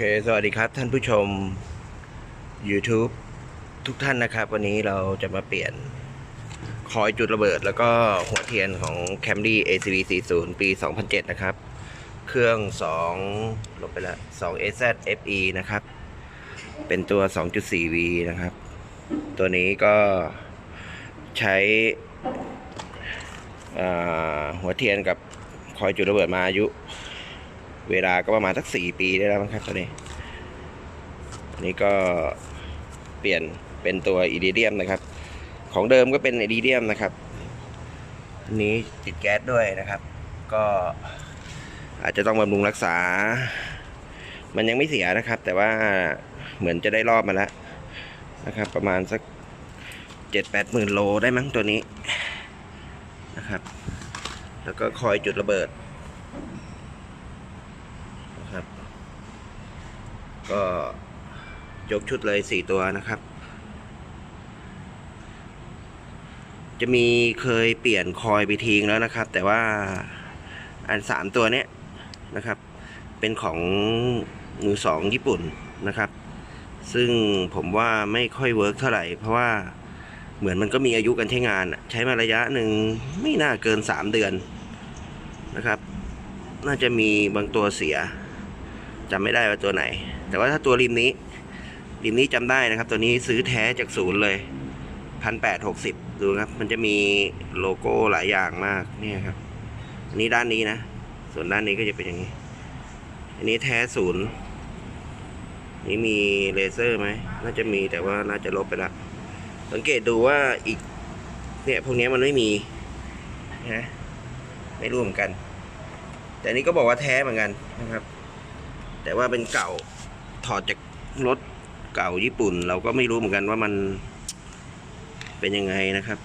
เค สวัสดีครับท่านผู้ชม YouTube ทุกท่านนะครับ วันนี้เราจะมาเปลี่ยนคอยจุดระเบิด แล้วก็หัวเทียนของ Camry ACV 40 ปี 2007 นะครับ เครื่อง 2 ลบไปล้ว2 AZ FE นะครับ เป็นตัว 2.4V นะครับ ตัวนี้ก็ใช้หัวเทียนกับคอยจุดระเบิดมาอายุ เวลาก็ประมาณสักสี่ปีได้แล้วมั้งครับตอนนี้อันนี้ก็เปลี่ยนเป็นตัวอีดีเดียมนะครับ ของเดิมก็เป็นอีดีเดียมนะครับอันนี้ติดแก๊สด้วยนะครับ ก็อาจจะต้องบำรุงรักษา มันยังไม่เสียนะครับ แต่ว่าเหมือนจะได้รอบมาแล้วนะครับ ประมาณสักเจ็ดแปดหมื่นโลได้มั้งตัวนี้นะครับ แล้วก็คอยจุดระเบิด นะครับ ก็ยกชุดเลยสี่ตัวนะครับ จะมีเคยเปลี่ยนคอยไปทิ้งแล้วนะครับ แต่ว่าอันสามตัวเนี้ยนะครับ เป็นของมือสองญี่ปุ่นนะครับ ซึ่งผมว่าไม่ค่อยเวิร์กเท่าไหร่ เพราะว่าเหมือนมันก็มีอายุการใช้งาน ใช้มาระยะหนึ่งไม่น่าเกินสามเดือนนะครับ น่าจะมีบางตัวเสีย จำไม่ได้ว่าตัวไหน แต่ว่าถ้าตัวริมนี้ ริมนี้จำได้นะครับ ตัวนี้ซื้อแท้จากศูนย์เลยพันแปดหกสิบดูครับ มันจะมีโลโก้หลายอย่างมากเนี่ยครับ อันนี้ด้านนี้นะ ส่วนด้านนี้ก็จะเป็นอย่างนี้ อันนี้แท้ศูนย์นี่มีเลเซอร์ไหม น่าจะมีแต่ว่าน่าจะลบไปละ สังเกตดูว่าอีก เนี่ยพวกนี้มันไม่มีนะไม่รู้เหมือนกัน แต่นนี้ก็บอกว่าแท้เหมือนกันนะครับ แต่ว่าเป็นเก่าถอดจากรถเก่าญี่ปุ่น เราก็ไม่รู้เหมือนกันว่ามันเป็นยังไงนะครับ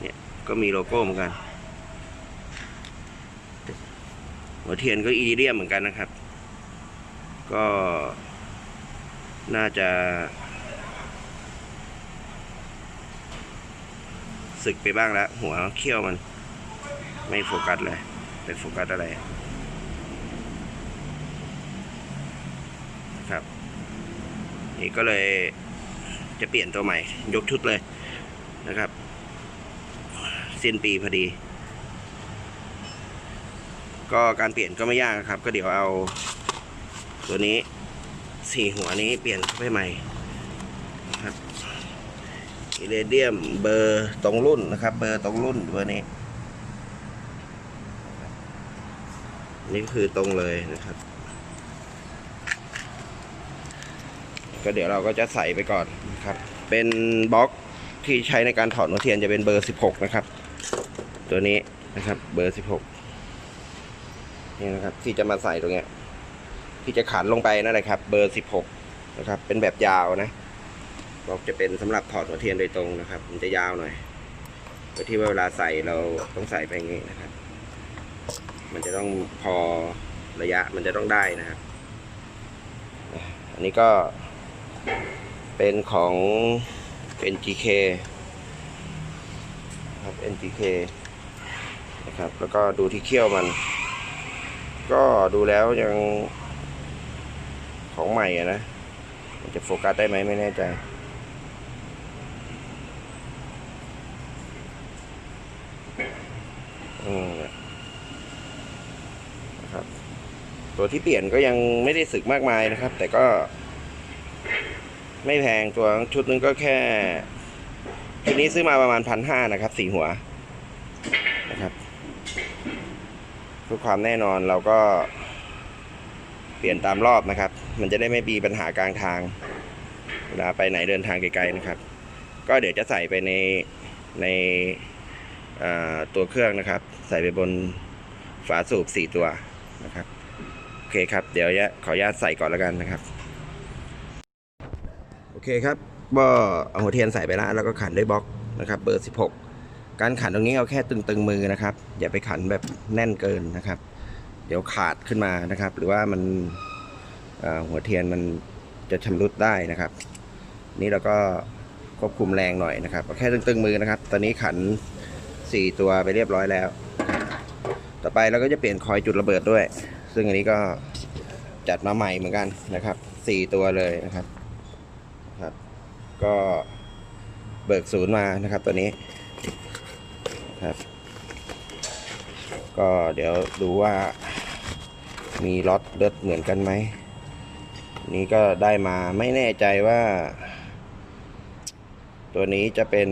เนี่ยก็มีโลโก้เหมือนกัน หัวเทียนก็อีเดียมเหมือนกันนะครับ ก็น่าจะสึกไปบ้างแล้ว หัวเขี้ยวมัน ไม่โฟกัสเลย ไปโฟกัสอะไร ครับ นี่ก็เลยจะเปลี่ยนตัวใหม่ ยกชุดเลยนะครับ สิ้นปีพอดี ก็การเปลี่ยนก็ไม่ยากครับ ก็เดี๋ยวเอาตัวนี้สี่หัวนี้เปลี่ยนเข้าไปใหม่ครับอิเรเดียมเบอร์ตรงรุ่นนะครับ เบอร์ตรงรุ่นเบอร์นี้ นี่คือตรงเลยนะครับ ก็เดี๋ยวเราก็จะใส่ไปก่อนนะครับ เป็นบล็อกที่ใช้ในการถอดหัวเทียนจะเป็นเบอร์ 16 นะครับ ตัวนี้นะครับเบอร์ 16 นี่นะครับที่จะมาใส่ตรงเนี้ยที่จะขันลงไปนั่นแหละครับ เบอร์ 16 นะครับ เป็นแบบยาวนะบล็อกจะเป็นสำหรับถอดหัวเทียนโดยตรงนะครับ มันจะยาวหน่อยโดยที่ว่าเวลาใส่เราต้องใส่ไปอย่างนี้นะครับ มันจะต้องพอระยะมันจะต้องได้นะครับ อันนี้ก็ เป็นของ NGK ครับ NGK นะครับ แล้วก็ดูที่เขี้ยวมัน ก็ดูแล้วยังของใหม่อะนะมันจะโฟกัสได้ไหมไม่แน่ใจอืมนะครับ ตัวที่เปลี่ยนก็ยังไม่ได้สึกมากมายนะครับ แต่ก็ ไม่แพงตัวชุดนึงก็แค่ ชุดนี้ซื้อมาประมาณพันห้านะครับสี่หัวนะครับเพื่อความแน่นอนเราก็เปลี่ยนตามรอบนะครับ มันจะได้ไม่มีปัญหากลางทางเวลาไปไหนเดินทางไกลๆนะครับ ก็เดี๋ยวจะใส่ไปในในตัวเครื่องนะครับ ใส่ไปบนฝาสูบสี่ตัวนะครับ โอเคครับ เดี๋ยวขออนุญาตใส่ก่อนแล้วกันนะครับ เคครับก็เอาหัวเทียนใส่ไปแล้วแล้วก็ขันด้วยบล็อกนะครับเบอร์ 16 การขันตรงนี้เอาแค่ตึงๆมือนะครับ อย่าไปขันแบบแน่นเกินนะครับ เดี๋ยวขาดขึ้นมานะครับ หรือว่ามันหัวเทียนมันจะชำรุดได้นะครับ นี่เราก็ควบคุมแรงหน่อยนะครับเอาแค่ตึงๆมือนะครับ ตอนนี้ขัน 4 ตัวไปเรียบร้อยแล้ว ต่อไปเราก็จะเปลี่ยนคอยจุดระเบิดด้วย ซึ่งอันนี้ก็จัดมาใหม่เหมือนกันนะครับสี่ตัวเลยนะครับ ก็เบิกศูนย์มานะครับตัวนี้ครับ ก็เดี๋ยวดูว่ามีล็อตเลือดเหมือนกันไหม นี่ก็ได้มาไม่แน่ใจว่า ตัวนี้จะเป็น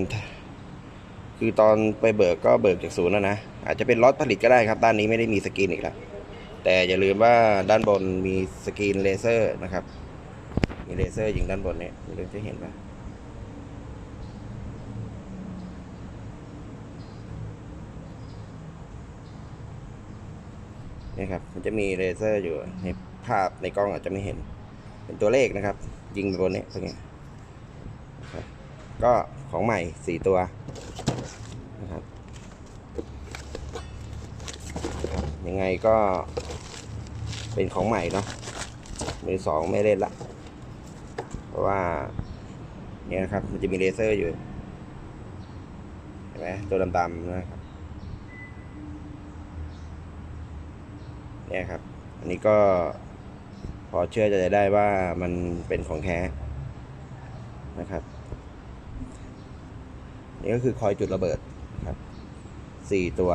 คือตอนไปเบิกก็เบิกจากศูนย์แล้วนะ อาจจะเป็นล็อตผลิตก็ได้ครับ ด้านนี้ไม่ได้มีสกรีนอีกแล้วแต่อย่าลืมว่าด้านบนมีสกรีนเลเซอร์นะครับ มีเลเซอร์ยิงด้านบนนี้ไม่รู้จะเห็นปะ นี่ครับ มันจะมีเลเซอร์อยู่ในภาพในกล้องอาจจะไม่เห็น เป็นตัวเลขนะครับ ยิงไปบนนี้ตรงนี้ก็ของใหม่สี่ตัวนะครับยังไงก็เป็นของใหม่เนาะมือสองไม่เล่นละ เพราะว่าเนี่ยนะครับ มันจะมีเลเซอร์อยู่ เห็นไหมตัวดำๆนะครับ เนี่ยครับ อันนี้ก็พอเชื่อใจได้ว่ามันเป็นของแท้นะครับ นี่ก็คือคอยจุดระเบิดครับสี่ตัว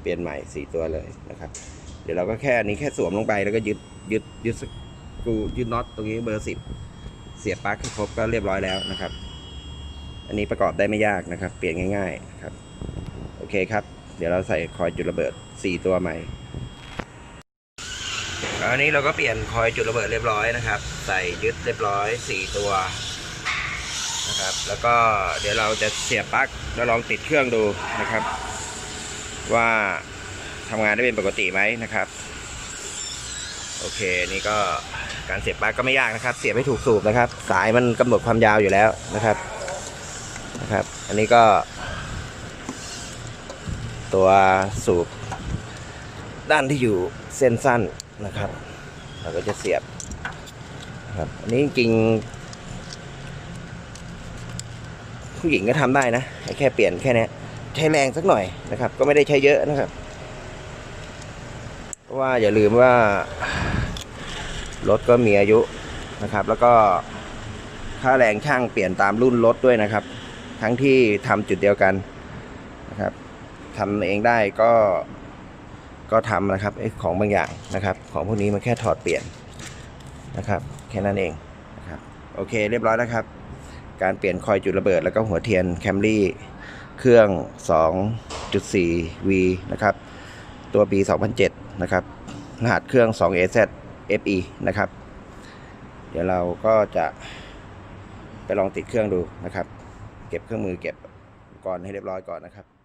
เปลี่ยนใหม่สี่ตัวเลยนะครับ เดี๋ยวเราก็แค่นี้แค่สวมลงไปแล้วก็ยึดยึดยึดกูยึดน็อตตรงนี้เบอร์สิบเสียบปลั๊กให้ครบก็เรียบร้อยแล้วนะครับ อันนี้ประกอบได้ไม่ยากนะครับ เปลี่ยนง่าย ๆ ครับ โอเคครับ เดี๋ยวเราใส่คอยจุดระเบิดสี่ตัวใหม่ อันนี้เราก็เปลี่ยนคอยจุดระเบิดเรียบร้อยนะครับ ใส่ยึดเรียบร้อยสี่ตัวนะครับ แล้วก็เดี๋ยวเราจะเสียบปลั๊กแล้วลองติดเครื่องดูนะครับ ว่าทำงานได้เป็นปกติไหมนะครับโอเคนี่ก็การเสียบปลั๊กก็ไม่ยากนะครับ เสียบให้ถูกสูบนะครับ สายมันกำหนดความยาวอยู่แล้วนะครับนะครับ อันนี้ก็ ตัวสูบด้านที่อยู่เส้นสั้น นะครับ เราก็จะเสียบครับอันนี้จริงผู้หญิงก็ทำได้นะแค่เปลี่ยนแค่เนี้ยใช้แรงสักหน่อยนะครับ ก็ไม่ได้ใช้เยอะนะครับเพราะว่าอย่าลืมว่ารถก็มีอายุนะครับ แล้วก็ค่าแรงช่างเปลี่ยนตามรุ่นรถด้วยนะครับ ทั้งที่ทำจุดเดียวกันนะครับทำเองได้ก็ ก็ทำนะครับไอ้ของบางอย่างนะครับ ของพวกนี้มันแค่ถอดเปลี่ยนนะครับ แค่นั้นเองนะครับโอเคเรียบร้อยแล้วครับ การเปลี่ยนคอยจุดระเบิด แล้วก็หัวเทียนแคมรี่เครื่อง 2.4V นะครับ ตัวปี 2007 นะครับรหัสเครื่อง 2AZ FE นะครับ เดี๋ยวเราก็จะไปลองติดเครื่องดูนะครับ เก็บเครื่องมือเก็บอุปกรณ์ให้เรียบร้อยก่อนนะครับ